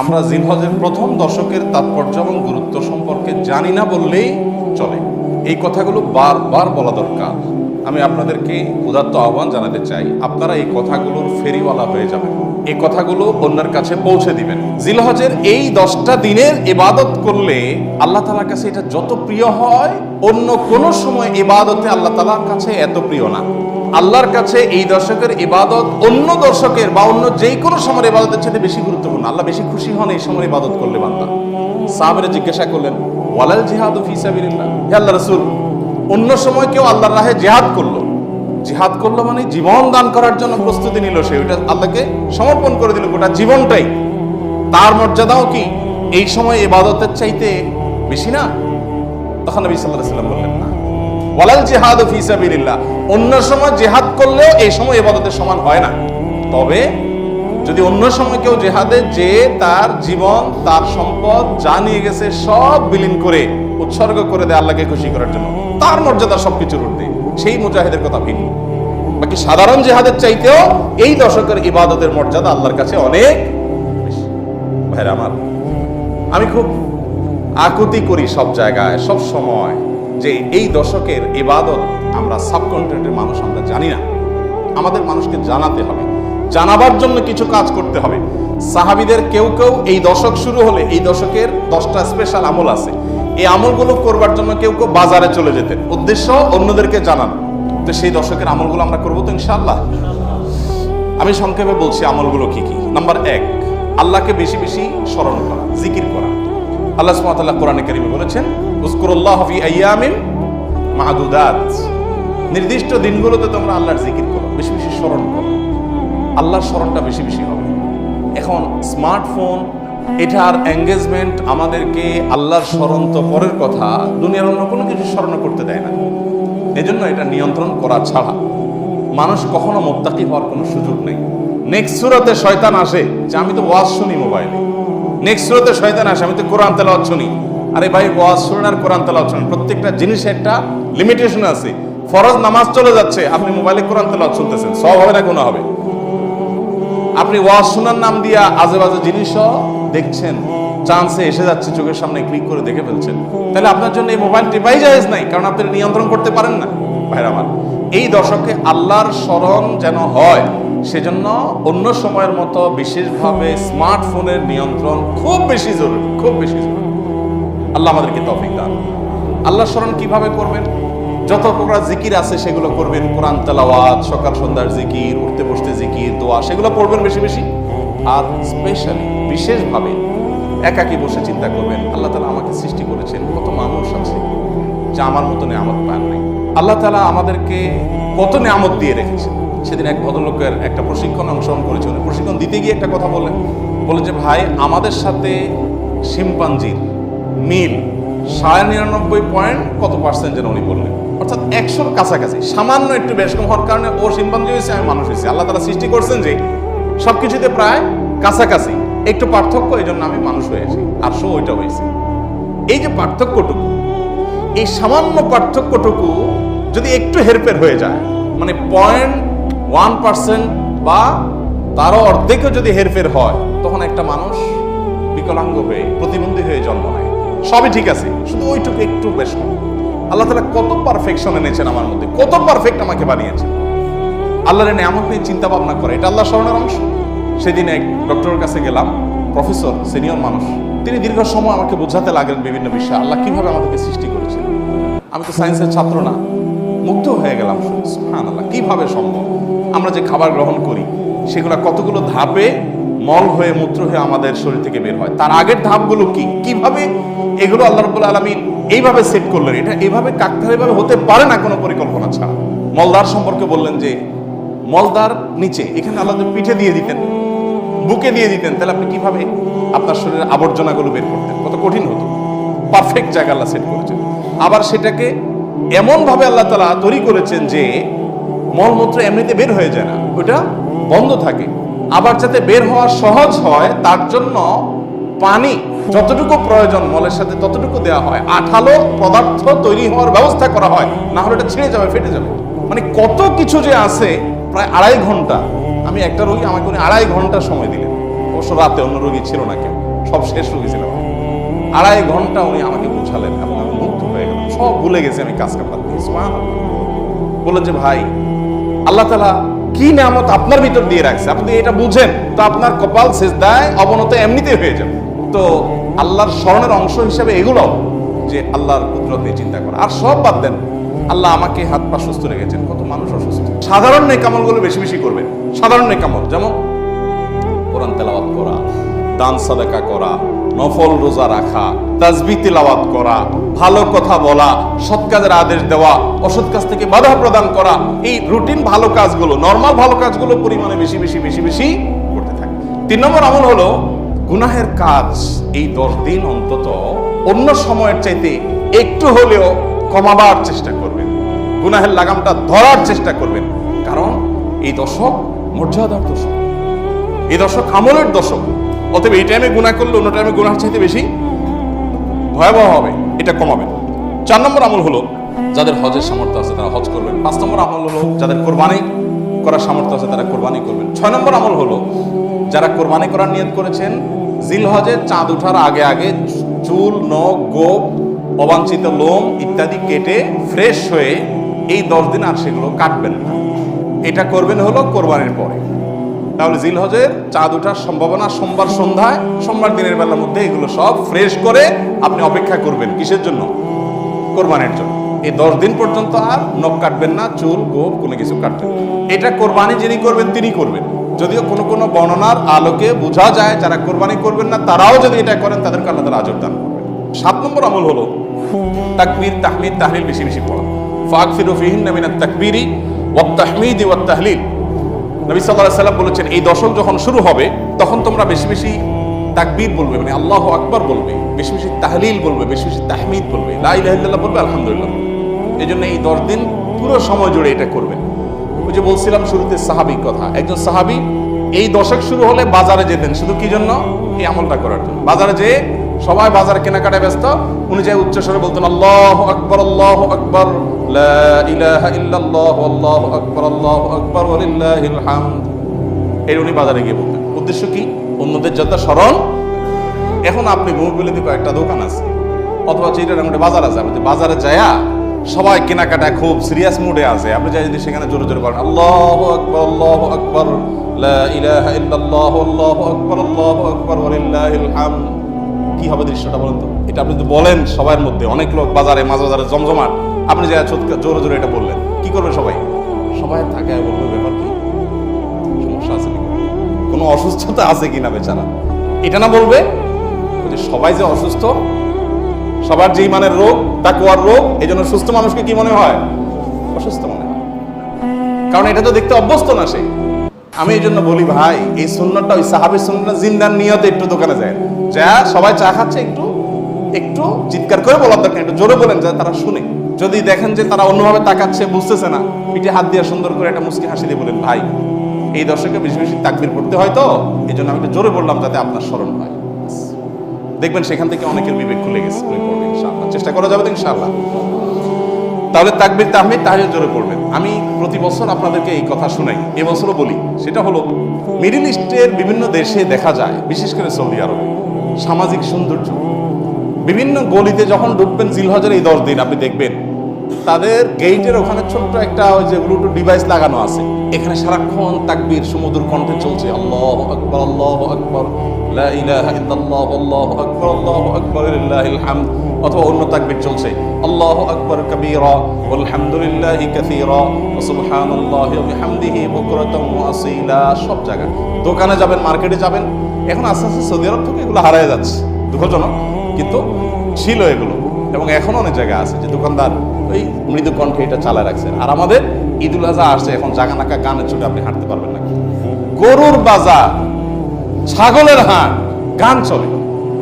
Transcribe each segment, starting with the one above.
আমরা জিনহজের প্রথম দশকের তাৎপর্য এবং গুরুত্ব সম্পর্কে জানি না বললেই চলে। এই কথাগুলো বারবার বলা দরকার। আমি আপনাদেরকে উদাত্ত আহ্বান জানাতে চাই, আপনারা এই কথাগুলোর ফেরিওয়ালা হয়ে যাবেন। এই কথাগুলো অন্যের কাছে পৌঁছে দিবেন। জিলহজের এই দশটা দিনের ইবাদত করলে আল্লাহ তালার কাছে এটা যত প্রিয় হয়, অন্য কোনো সময় ইবাদতে আল্লাহ তালার কাছে এত প্রিয় না। আল্লাহর কাছে এই দর্শকের ইবাদত অন্য দর্শকের বা অন্য যে কোনো সময়ের ইবাদতের সাথে বেশি গুরুত্বপূর্ণ। আল্লাহ বেশি খুশি হন এই সময় ইবাদত করলে বান্দা। সাহাবেরা জিজ্ঞাসা করলেন, ওয়ালাল জিহাদ ফিসাবিল্লাহ হে আল্লাহ রাসূল অন্য সময় কেউ আল্লাহর রাহে জেহাদ করল। জিহাদ করল মানে জীবন দান করার জন্য প্রস্তুতি নিল সে। ওইটা আল্লাহকে সমর্পণ করে দিল গোটা জীবনটাই। তার মর্যাদাও কি এই সময় ইবাদতের চাইতে বেশি না? তখন নবী আলাইহি সাল্লাম বললেন, না। ওয়ালাল জিহাদ ফি সাবিলিল্লাহ। অন্য সময় জিহাদ করলেও এই সময় ইবাদতের সমান হয় না। তবে যদি অন্য সময় কেউ জেহাদে যে তার জীবন, তার সম্পদ যা নিয়ে গেছে সব বিলীন করে উৎসর্গ করে দেয় আল্লাহকে খুশি করার জন্য। তার মর্যাদা সবকিছুর ঊর্ধ্বে। সেই মুজাহিদের কথা ভিন্ন। বাকি সাধারণ জেহাদের চাইতেও এই দশকের ইবাদতের মর্যাদা আল্লাহর কাছে অনেক ভাইরা আমার, আমি খুব আকুতি করি সব জায়গায়, সব সময় যে এই দশকের ইবাদত আমরা সাবকন্টিনেন্টের মানুষ আমরা জানি না। আমাদের মানুষকে জানাতে হবে। জানাবার জন্য কিছু কাজ করতে হবে। সাহাবিদের কেউ কেউ এই দশক শুরু হলে এই দশকের দশটা স্পেশাল আমল আছে। এই আমলগুলো করবার জন্য কেউ কেউ বাজারে চলে যেতেন। উদ্দেশ্য, অন্যদেরকে জানান। তো সেই দশকের আমলগুলো আমরা করব তো ইনশাআল্লাহ। আমি সংক্ষেপে বলছি আমলগুলো কি কি। নাম্বার এক, আল্লাহকে বেশি বেশি স্মরণ করা, জিকির করা। আল্লাহ সুবহানাহু কোরআনে কারিমে বলেছেন উজকুরুল্লাহ ফি আইয়ামিন মাহদুদাত। নির্দিষ্ট দিনগুলোতে তোমরা আল্লাহর জিকির করো, বেশি বেশি স্মরণ করো। আল্লাহর স্মরণটা বেশি বেশি হবে। এখন স্মার্টফোন এটার এঙ্গেজমেন্ট আমাদেরকে আল্লাহর স্মরণ তো পরের কথা দুনিয়ার অন্য কোনো কিছু স্মরণ করতে দেয় না। এজন্য এটা নিয়ন্ত্রণ করা ছাড়া মানুষ কখনো মোত্তাকি হওয়ার কোনো সুযোগ নেই। নেক্সট সুরতে শয়তান আসে, যে আমি তো ওয়াজ শুনি মোবাইলে নেক্সট সুরতে শয়তান আসে, আমি তো কোরআন তেলাওয়াত শুনি। আরে ভাই, ওয়াজ শুনেন আর কোরআন তেলাওয়াত শুনেন। প্রত্যেকটা জিনিসে একটা লিমিটেশন আছে। ফরজ নামাজ চলে যাচ্ছে, আপনি মোবাইলে কোরআন তেলাওয়াত শুনতেছেন। সব হবে না, কোনো হবে। আপনি ওয়াজ শোনার নাম দিয়া আজে বাজে জিনিসও দেখছেন চান্সে এসে যাচ্ছে, চোখের সামনে ক্লিক করে দেখে ফেলছেন। তাহলে আপনার জন্য এই মোবাইল টিপাই জায়েজ নাই, কারণ আপনি নিয়ন্ত্রণ করতে পারেন না। ভাইরা আমার, এই দশকে আল্লাহর স্মরণ যেন হয়, সেজন্য অন্য সময়ের মতো বিশেষভাবে স্মার্টফোনের নিয়ন্ত্রণ খুব বেশি জরুরি, খুব বেশি জরুরি। আল্লাহ আমাদেরকে তফিক দান। আল্লাহ স্মরণ কীভাবে করবেন? যত প্রকার জিকির আছে, সেগুলো করবেন। কোরআন তেলাওয়াত, সকাল সন্ধ্যার জিকির উঠতে বসতে জিকির দোয়া, সেগুলো পড়বেন বেশি বেশি। আর স্পেশালি বিশেষভাবে একাকি বসে চিন্তা করবেন, আল্লাহ তালা আমাকে সৃষ্টি করেছেন, কত মানুষ আছে যা আমার মতো নিয়ামত পান নাই। আল্লাহ তালা আমাদেরকে কত নিয়ামত দিয়ে রেখেছেন। সেদিন এক ভদ্রলোকের একটা প্রশিক্ষণ অংশগ্রহণ করেছে উনি প্রশিক্ষণ দিতে গিয়ে একটা কথা বললেন। বলেন যে, ভাই, আমাদের সাথে শিম্পাঞ্জির মিল সাড়ে নিরানব্বই পয়েন্ট কত পার্সেন্ট যেন উনি বললেন। অর্থাৎ একশোর কাছাকাছি, সামান্য একটু বেশ কম হওয়ার কারণে ও শিম্পাঞ্জি হয়েছে, আমি মানুষ হয়েছি। আল্লাহ তালা সৃষ্টি করছেন যে সব কিছুতে প্রায় কাছাকাছি। একটু পার্থক্য এই জন্য আমি মানুষ হয়েছি। আর শো ওইটা হয়েছে। এই যে পার্থক্যটুকু, এই সামান্য পার্থক্যটুকু যদি একটু হেরফের হয়ে যায় মানে পয়েন্ট ওয়ান পার্সেন্ট বা তারও অর্ধেকও যদি হেরফের হয়, তখন একটা মানুষ বিকলাঙ্গ হয়ে, প্রতিবন্ধী হয়ে জন্ম নেয়। সবই ঠিক আছে, শুধু ওইটুকু একটু বেশ আল্লাহ তালা কত পারফেকশন এনেছেন আমার মধ্যে, কত পারফেক্ট আমাকে বানিয়েছেন। আল্লাহর নিয়ামত নিয়ে চিন্তা ভাবনা করে। এটা আল্লাহ স্মরণের অংশ। সেদিন এক ডক্টরের কাছে গেলাম, প্রফেসর, সিনিয়র মানুষ। তিনি দীর্ঘ সময় আমাকে বোঝাতে লাগলেন বিভিন্ন বিষয়। আল্লাহ কীভাবে আমাদেরকে সৃষ্টি করেছেন? আমি তো সায়েন্সের ছাত্র না। মুগ্ধ হয়ে গেলাম। হ্যাঁ আল্লাহ কীভাবে সম্ভব? আমরা যে খাবার গ্রহণ করি, সেগুলো কতগুলো ধাপে মল হয়ে মূত্র হয়ে আমাদের শরীর থেকে বের হয়? তার আগের ধাপগুলো কি? কীভাবে এগুলো আল্লাহ রব্বুল আলমিন এইভাবে সেট করলেন? এটা এইভাবে কাকতালীয়ভাবে হতে পারে না কোনো পরিকল্পনা ছাড়া। মলদার সম্পর্কে বললেন যে মলদার নিচে, এখানে আল্লাহ পিঠে দিয়ে দিতেন, বুকে দিয়ে দিতেন, তাহলে আপনি কীভাবে আপনার শরীরের আবর্জনাগুলো বের করতেন? কত কঠিন হতো। পারফেক্ট জায়গা আল্লাহ সেট করেছেন। আবার সেটাকে এমনভাবে আল্লাহ তালা তৈরি করেছেন যে, মলমূত্র এমনিতে বের হয়ে যায় না, ওটা বন্ধ থাকে। আবার যাতে বের হওয়া সহজ হয়, তার জন্য পানি, যতটুকু প্রয়োজন মলের সাথে, ততটুকু দেওয়া হয়। আঠালো পদার্থ তৈরি হওয়ার ব্যবস্থা করা হয়, না হলে এটা ছিঁড়ে যাবে, ফেটে যাবে। মানে কত কিছু যে আছে প্রায় আড়াই ঘণ্টা আমি একটা রোগী আমাকে উনি আড়াই ঘণ্টা সময় দিলেন। অবশ্য রাতে অন্য রোগী ছিল না কেউ সব শেষ রোগী গেছিলাম আড়াই ঘণ্টা উনি আমাকে বুঝালেন এবং আমি মুগ্ধ হয়ে গেলাম। সব ভুলে গেছি আমি কাজ কাম বাদ বললেন যে, ভাই, আল্লাহ তালা কি নামত আপনার ভিতর দিয়ে রাখছে? আপনি এটা বুঝেন, তো আপনার কপাল শেষ দেয় অবনত এমনিতেই হয়ে যাবে। তো আল্লাহর স্মরণের অংশ হিসেবে এগুলো যে আল্লাহর কুদরত নিয়ে চিন্তা করা। আর সব বাদ দেন। আল্লাহ আমাকে হাত পা সুস্থ রেখেছেন, কত মানুষ অসুস্থ। সাধারণ নেকামলগুলো বেশি বেশি করবেন। সাধারণ নেকামল, যেমন কোরআন তেলাওয়াত করা, দান সাদাকা করা, নফল রোজা রাখা, তাজবি তেলাওয়াত করা, ভালো কথা বলা, সৎ কাজের আদেশ দেওয়া, অসৎ কাজ থেকে বাধা প্রদান করা, এই রুটিন ভালো কাজগুলো, নর্মাল ভালো কাজগুলো পরিমাণে বেশি বেশি বেশি বেশি করতে থাকে। তিন নম্বর আমল হলো, গুনাহের কাজ এই দশ দিন অন্তত অন্য সময়ের চাইতে একটু হলেও কমাবার চেষ্টা করবেন গুনাহের লাগামটা ধরার চেষ্টা করবেন। কারণ এই দশক মর্যাদার দশক। এই দশক আমলের দশক। অতএব এই টাইমে গুণা করলে অন্য টাইমে গুণার চাইতে বেশি ভয়াবহ হবে, এটা কমাবেন। চার নম্বর আমল হলো যাদের হজের সামর্থ্য আছে তারা হজ করবেন। পাঁচ নম্বর আমল হলো যাদের কোরবানি করার সামর্থ্য আছে তারা কোরবানি করবেন। ছয় নম্বর আমল হলো যারা কোরবানি করার নিয়ত করেছেন জিল হজের চাঁদ ওঠার আগে আগে চুল, নখ, গোপ, অবাঞ্ছিত লোম ইত্যাদি কেটে ফ্রেশ হয়ে এই দশ দিন আর সেগুলো কাটবেন না। এটা করবেন হলো কোরবানির পরে। তাহলে জিল হজের চাঁদ ওঠার সম্ভাবনা সোমবার সন্ধ্যায়, সোমবার দিনের বেলার মধ্যে এগুলো সব ফ্রেশ করে আপনি অপেক্ষা করবেন কিসের জন্য? কোরবানির জন্য। এই দশ দিন পর্যন্ত আর নখ কাটবেন না, চুল গোপ কোনো কিছু কাটবেন এটা কোরবানি যিনি করবেন, তিনি করবেন। যদিও কোনো কোনো বর্ণনার আলোকে বোঝা যায়, যারা কোরবানি করবেন না, তারাও যদি এটা করেন, তাদেরকে আল্লাহ তালা আজর দান করবেন। সাত নম্বর আমল হলো তাকবীর, তাহমিদ, তাহলিল বেশি বেশি পড়া। ফাক ফিরু ফিহিন ওয়াত তাহলিল। নবী সাল্লাল্লাহু বলেছেন, এই দশক যখন শুরু হবে, তখন তোমরা বেশি বেশি তাকবীর বলবে মানে আল্লাহু আকবার বলবে, বেশি বেশি তাহলিল বলবে, বেশি বেশি বলবে, লা ইলাহা ইল্লাল্লাহ বলবে, আলহামদুলিল্লাহ। এই জন্য এই দশ দিন পুরো সময় জুড়ে এটা করবেন। ওই যে বলছিলাম শুরুতে সাহাবি কথা, একজন সাহাবি, এই দশক শুরু হলে বাজারে যেতেন, শুধু কি জন্য? এই আমলটা করার জন্য। বাজারে যেয়ে সবাই বাজারে কেনাকাটায় ব্যস্ত। উনি যে উচ্চ স্বরে বলতেন, আল্লাহ আকবর আল্লাহ আকবর আল্লাহু আকবর বাজারে গিয়ে উদ্দেশ্য কি? অন্যদের স্মরণ। এখন আপনি দোকান আছে, অথবা বাজার আছে। বাজারে সবাই খুব সিরিয়াস মুডে আছে। আপনি যাই যদি সেখানে জোরে জোরে আল্লাহ আকবর ইলাহা কি হবে দৃশ্যটা বলেন তো? এটা আপনি যদি বলেন সবার মধ্যে, অনেক লোক বাজারে মাঝ বাজারে জমজমাট। আপনি যা জোরে জোরে এটা বললেন। কি করবে সবাই? সবাই থাকে বলবে, ব্যাপার কি? সমস্যা আছে কোনো অসুস্থতা আছে কিনা বেচারা? এটা না বলবে যে সবাই যে অসুস্থ, সবার যে ইমানের রোগ, তাকুয়ার রোগ এই জন্য সুস্থ মানুষকে কি মনে হয়? অসুস্থ মনে হয়। কারণ এটা তো দেখতে অভ্যস্ত না সে। আমি এই জন্য বলি ভাই, এই সুন্নতটা ওই সাহাবের সুন্নত জিন্দার নিয়তে একটু দোকানে যায়। যা সবাই চা খাচ্ছে, একটু একটু চিৎকার করে বলার দরকার, একটু জোরে বলেন যা তারা শুনে। যদি দেখেন যে তারা অন্যভাবে তাকাচ্ছে, বুঝতেছে না, পিঠে হাত দিয়ে সুন্দর করে একটা মুসকি হাসি দিয়ে বলেন, ভাই, এই দর্শকে বেশি বেশি তাকবির পড়তে হয় তো? এই জন্য আমি একটু জোরে বললাম যাতে আপনার স্মরণ হয়। দেখবেন সেখান থেকে অনেকের বিবেক খুলে গেছে চেষ্টা করা যাবে তো, ইনশাআল্লাহ। তাহলে তাকবির, তাহমিদ তাহলে জোরে পড়বেন। আমি প্রতি বছর আপনাদেরকে এই কথা শোনাই এবছরও বলি, সেটা হলো, মিডিল ইস্টের বিভিন্ন দেশে দেখা যায়, বিশেষ করে সৌদি আরবে। সামাজিক সৌন্দর্য। বিভিন্ন গলিতে যখন ঢুকবেন জিলহজের এই দশ দিন, আপনি দেখবেন, তাদের গেইটের ওখানে ছোট্ট একটা ওই যে ব্লুটুথ ডিভাইস লাগানো আছে। এখানে সারাক্ষণ তাকবীর সমুদ্র কণ্ঠে চলছে। আল্লাহ আকবর আল্লাহ আকবর অথবা অন্য তাকবীর চলছে। কাসীরা সুবহানাল্লাহি ওয়া বিহামদিহি ওয়া সব জায়গায়। দোকানে যাবেন, মার্কেটে যাবেন এখন আস্তে আস্তে সৌদি আরব থেকে এগুলো হারায় যাচ্ছে। দুঃখজনক, কিন্তু ছিল এগুলো এবং এখনও অনেক জায়গা আছে যে দোকানদার ওই মৃদু কণ্ঠে এটা চালায় রাখছেন আর আমাদের ঈদুল আজহা আসছে, এখন জাগানাকা গানের ছুটে আপনি হাঁটতে পারবেন না। গরুর বাজার, ছাগলের হাট, গান চলে।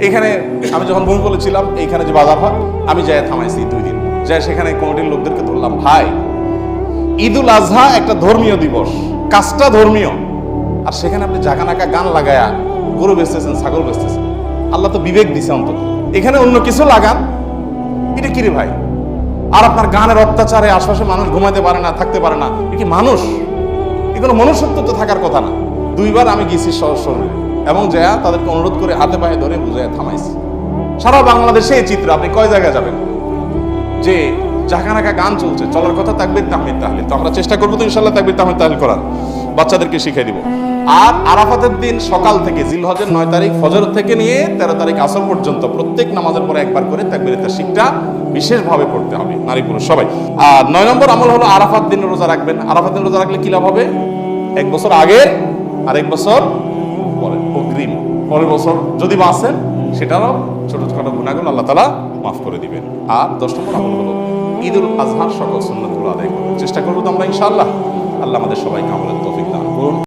এখানে আমি যখন ভূমি বলেছিলাম এইখানে যে বাজার হয়, আমি যাই থামাইছি দুই দিন। যাই সেখানে কমিটির লোকদেরকে ধরলাম, ভাই, ঈদুল আজহা একটা ধর্মীয় দিবস। কাজটা ধর্মীয়। আর সেখানে আপনি জাগানাকা গান লাগায়া গরু বেচতেছেন, ছাগল বেচতেছেন। আল্লাহ তো বিবেক দিছে অন্তত। এখানে অন্য কিছু লাগান? এটা কি রে ভাই? আর আপনার গানের অত্যাচারে আশপাশে মানুষ ঘুমাতে পারে না, থাকতে পারে না। এ কি মানুষ? এগুলো মনুষ্যত্ব তো থাকার কথা না। দুইবার আমি গেছি শরীরে এবং যা তাদেরকে অনুরোধ করে হাতে পায়ে ধরে বুঝায় থামাইছি। সারা বাংলাদেশে এই চিত্র, আপনি কয় জায়গায় যাবেন? যে জাকানাকা গান চলছে, চলার কথা তাকবির, তাহমিদ, তাহলিল। তো আমরা চেষ্টা করব তো ইনশাল্লাহ তাকবির, তাহমিদ, তাহলিল করার। বাচ্চাদেরকে শিখিয়ে দিব। আর আরাফাতের দিন সকাল থেকে জিলহজের নয় তারিখ ফজর থেকে নিয়ে তেরো তারিখ আসর পর্যন্ত প্রত্যেক নামাজের পরে একবার করে তাকবির শিখটা বিশেষভাবে পড়তে হবে, নারী পুরুষ সবাই। আর নয় নম্বর আমল হলো আরাফাত দিন রোজা রাখবেন। আরাফাত দিন রোজা রাখলে কি লাভ হবে? এক বছর আগে আর এক বছর পরে, অগ্রিম। পরের বছর যদি বাঁচেন, সেটারও ছোট ছোট গুণাগুলো আল্লাহ তালা মাফ করে দিবেন। আর দশ নম্বর আমল হলো ঈদুল আজহার সকল সুন্নতগুলো আদায় করব চেষ্টা করব তো আমরা ইনশাআল্লাহ। আল্লাহ আমাদের সবাইকে আমলের তৌফিক দান করুন